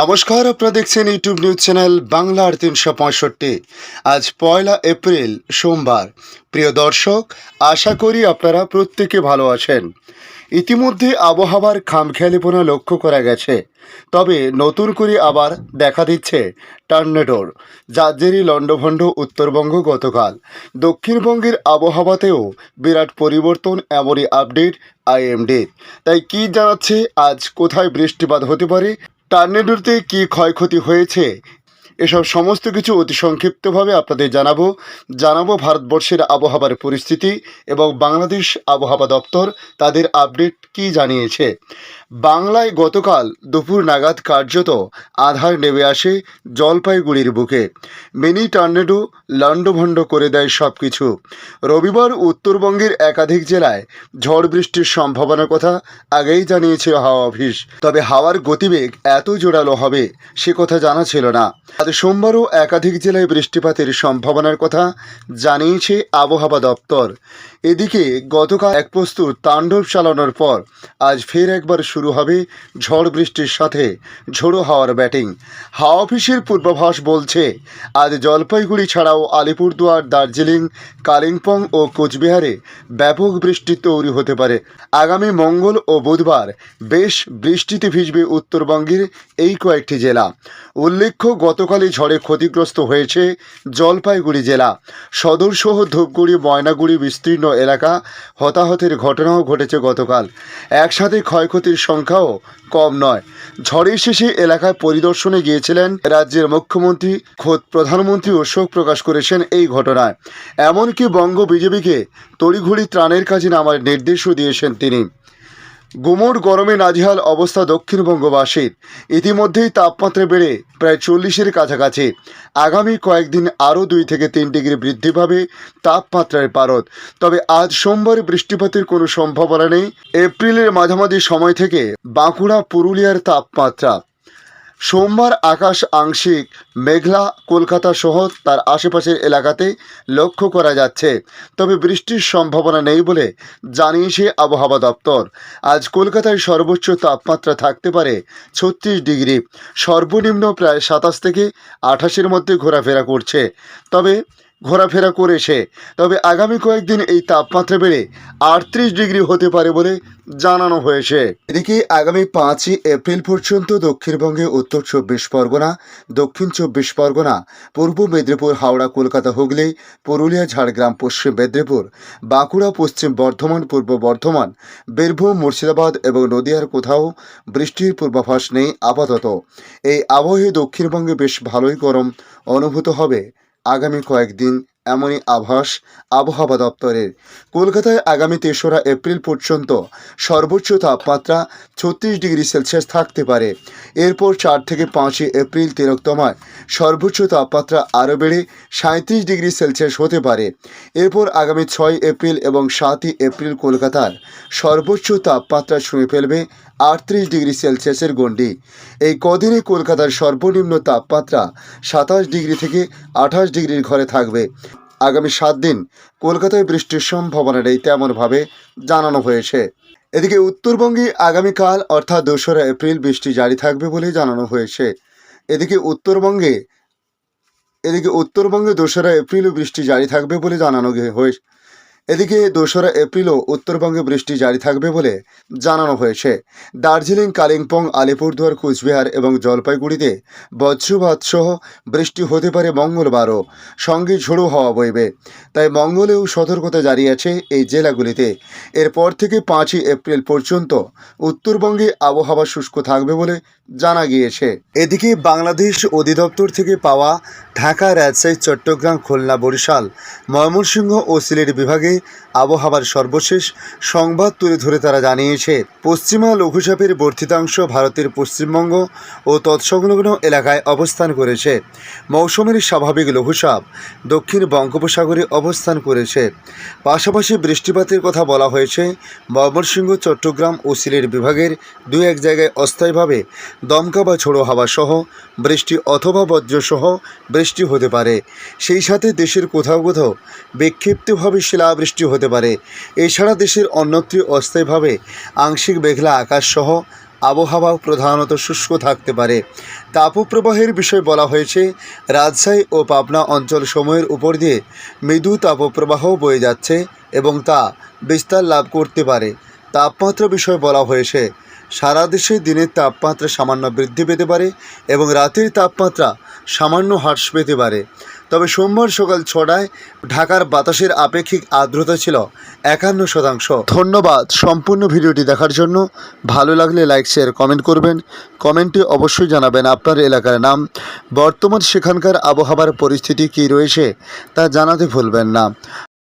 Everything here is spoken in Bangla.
নমস্কার, আপনারা দেখছেন ইউটিউব নিউজ চ্যানেল বাংলার তিনশো পঁয়ষট্টি। আজ পয়লা এপ্রিল, সোমবার। প্রিয় দর্শক, আশা করি আপনারা প্রত্যেকে ভালো আছেন। ইতিমধ্যে আবহাওয়ার খামখেয়ালিপনা লক্ষ্য করা গেছে। তবে নতুন করে আবার দেখা দিচ্ছে টার্নেডোর, যার জেরই লণ্ডভণ্ড উত্তরবঙ্গ গতকাল। দক্ষিণবঙ্গের আবহাওয়াতেও বিরাট পরিবর্তন এমনই আপডেট আইএমডির তাই কি জানাচ্ছে, আজ কোথায় বৃষ্টিপাত হতে পারে টার্নেডোতে কি ক্ষয়ক্ষতি হয়েছে? এসব সমস্ত কিছু অতি সংক্ষিপ্তভাবে আপনাদের জানাব। জানাব ভারতবর্ষের আবহাওয়ার পরিস্থিতি এবং বাংলাদেশ আবহাওয়া দপ্তর তাদের আপডেট কি জানিয়েছে। বাংলায় গতকাল দুপুর নাগাদ কার্যত আধার নেমে আসে জলপাইগুড়ির বুকে। মিনি টার্নেডো লণ্ডভণ্ড করে দেয় সব কিছু রবিবার উত্তরবঙ্গের একাধিক জেলায় ঝড় বৃষ্টির সম্ভাবনার কথা আগেই জানিয়েছে হাওয়া অফিস। তবে হাওয়ার গতিবেগ এত জোরালো হবে সে কথা জানা ছিল না। সোমবারও একাধিক জেলায় বৃষ্টিপাতের সম্ভাবনার কথা জানিয়েছে আবহাওয়া দপ্তর। এদিকে গতকাল এক প্রস্তুত তাণ্ডব চালানোর পর আজ ফের একবার শুরু হবে ঝড় বৃষ্টির সাথে ঝোড়ো হাওয়ার ব্যাটিং। হাওয়া অফিসের পূর্বাভাস বলছে, আজ জলপাইগুড়ি ছাড়াও আলিপুরদুয়ার, দার্জিলিং, কালিম্পং ও কোচবিহারে ব্যাপক বৃষ্টি তৈরি হতে পারে। আগামী মঙ্গল ও বুধবার বেশ বৃষ্টিতে ভিজবে উত্তরবঙ্গের এই কয়েকটি জেলা। উল্লেখ্য গতকালই ঝড়ে ক্ষতিগ্রস্ত হয়েছে জলপাইগুড়ি জেলা। সদরসহ ধূপগুড়ি, ময়নাগুড়ি বিস্তীর্ণ এলাকা হতাহতের ঘটনাও ঘটেছে গতকাল। একসাথে ক্ষয়ক্ষতির সংখ্যাও কম নয়। ঝড়ের শেষে এলাকায় পরিদর্শনে গিয়েছিলেন রাজ্যের মুখ্যমন্ত্রী, খোদ প্রধানমন্ত্রীও শোক প্রকাশ করেছেন এই ঘটনায়। এমনকি বঙ্গ বিজেপিকে তড়িঘড়ি ত্রাণের কাজে নামার নির্দেশও দিয়েছেন তিনি। গুমোট গরমে নাজিহাল অবস্থা দক্ষিণবঙ্গবাসীর। ইতিমধ্যেই তাপমাত্রা বেড়ে প্রায় চল্লিশের কাছাকাছি। আগামী কয়েকদিন আরও দুই থেকে তিন ডিগ্রি বৃদ্ধি পাবে তাপমাত্রার পারদ। তবে আজ সোমবার বৃষ্টিপাতের কোনো সম্ভাবনা নেই। এপ্রিলের মাঝামাঝি সময় থেকে বাঁকুড়া, পুরুলিয়ার তাপমাত্রা সোমবার আকাশ আংশিক মেঘলা কলকাতা সহ তার আশেপাশের এলাকাতে লক্ষ্য করা যাচ্ছে। তবে বৃষ্টির সম্ভাবনা নেই বলে জানিয়েছে আবহাওয়া দপ্তর। আজ কলকাতায় সর্বোচ্চ তাপমাত্রা থাকতে পারে ছত্রিশ ডিগ্রি। সর্বনিম্ন প্রায় সাতাশ থেকে আঠাশের মধ্যে ঘোরাফেরা করছে। তবে ঘোরাফেরা করেছে তবে আগামী কয়েকদিন এই তাপমাত্রা বেড়ে আটত্রিশ ডিগ্রি হতে পারে বলে জানানো হয়েছে। এদিকে আগামী পাঁচই এপ্রিল পর্যন্ত দক্ষিণবঙ্গে উত্তর চব্বিশ পরগনা, দক্ষিণ চব্বিশ পরগনা, পূর্ব মেদিনীপুর, হাওড়া, কলকাতা, হুগলি, পুরুলিয়া, ঝাড়গ্রাম, পশ্চিম মেদিনীপুর, বাঁকুড়া, পশ্চিম বর্ধমান, পূর্ব বর্ধমান, বীরভূম, মুর্শিদাবাদ এবং নদিয়ার কোথাও বৃষ্টির পূর্বাভাস নেই আপাতত। এই আবহে দক্ষিণবঙ্গে বেশ ভালোই গরম অনুভূত হবে। আগামী কয়েকদিন এমনই আভাস আবহাওয়া দপ্তরের। কলকাতায় আগামী তেসরা এপ্রিল পর্যন্ত সর্বোচ্চ তাপমাত্রা ছত্রিশ ডিগ্রি সেলসিয়াস থাকতে পারে। এরপর চার থেকে পাঁচই এপ্রিল তিরোক্তমায় সর্বোচ্চ তাপমাত্রা আরও বেড়ে সাঁত্রিশ ডিগ্রি সেলসিয়াস হতে পারে। এরপর আগামী ছয় এপ্রিল এবং সাতই এপ্রিল কলকাতার সর্বোচ্চ তাপমাত্রা ছুঁয়ে ফেলবে আটত্রিশ ডিগ্রি সেলসিয়াসের গণ্ডি। এই কদিনে কলকাতার সর্বনিম্ন তাপমাত্রা সাতাশ ডিগ্রি থেকে আঠাশ ডিগ্রির ঘরে থাকবে। আগামী সাত দিন কলকাতায় বৃষ্টির সম্ভাবনা নেই তেমনভাবে জানানো হয়েছে। এদিকে উত্তরবঙ্গে আগামীকাল অর্থাৎ দোসরা এপ্রিল বৃষ্টি জারি থাকবে বলে জানানো হয়েছে। এদিকে উত্তরবঙ্গে এদিকে উত্তরবঙ্গে দোসরা এপ্রিলও বৃষ্টি জারি থাকবে বলে জানানো হয়েছে এদিকে দোসরা এপ্রিলও উত্তরবঙ্গে বৃষ্টি জারি থাকবে বলে জানানো হয়েছে। দার্জিলিং, কালিম্পং, আলিপুরদুয়ার, কুচবিহার এবং জলপাইগুড়িতে বজ্রপাত সহ বৃষ্টি হতে পারে মঙ্গলবারও। সঙ্গে ঝোড়ো হওয়া বইবে। তাই মঙ্গলেও সতর্কতা জারি আছে এই জেলাগুলিতে। এরপর থেকে পাঁচই এপ্রিল পর্যন্ত উত্তরবঙ্গে আবহাওয়া শুষ্ক থাকবে বলে জানা গিয়েছে। এদিকে বাংলাদেশ অধিদপ্তর থেকে পাওয়া ঢাকা, রাজশাহী, চট্টগ্রাম, খুলনা, বরিশাল, ময়মনসিংহ ও সিলেট বিভাগে আবহাওয়ার সর্বশেষ সংবাদ তুলে ধরে তারা জানিয়েছে, পশ্চিমা লঘুচাপের বর্ধিতাংশ ভারতের পশ্চিমবঙ্গ ও তৎসংলগ্ন এলাকায় অবস্থান করেছে। মৌসুমের স্বাভাবিক লঘুচাপ দক্ষিণ বঙ্গোপসাগরে অবস্থান করেছে। পাশাপাশি বৃষ্টিপাতের কথা বলা হয়েছে, ময়মনসিংহ, চট্টগ্রাম ও সিলেট বিভাগের দু এক জায়গায় অস্থায়ীভাবে দমকা বা ঝোড়ো হাওয়া সহ বৃষ্টি অথবা বজ্রসহ বৃষ্টি হতে পারে। সেই সাথে দেশের কোথাও কোথাও বিক্ষিপ্তভাবে শিলাবৃষ্টি হতে পারে। এছাড়া দেশের অন্যত্র অস্থায়ীভাবে আংশিক মেঘলা আকাশসহ আবহাওয়া প্রধানত শুষ্ক থাকতে পারে। তাপপ্রবাহের বিষয় বলা হয়েছে, রাজশাহী ও পাবনা অঞ্চল সময়ের উপর দিয়ে মৃদু তাপপ্রবাহ বয়ে যাচ্ছে এবং তা বিস্তার লাভ করতে পারে। তাপমাত্রা বিষয়ে বলা হয়েছে সারা দেশে দিনের তাপমাত্রা সামান্য বৃদ্ধি পেতে পারে এবং রাতের তাপমাত্রা সামান্য হ্রাস পেতে পারে। তবে সোমবার সকাল ছটায় ঢাকার বাতাসের আপেক্ষিক আর্দ্রতা ছিল একান্ন শতাংশ। ধন্যবাদ সম্পূর্ণ ভিডিওটি দেখার জন্য। ভালো লাগলে লাইক, শেয়ার, কমেন্ট করবেন। কমেন্টে অবশ্যই জানাবেন আপনার এলাকার নাম। বর্তমান সেখানকার আবহাওয়ার পরিস্থিতি কী রয়েছে তা জানাতে ভুলবেন না।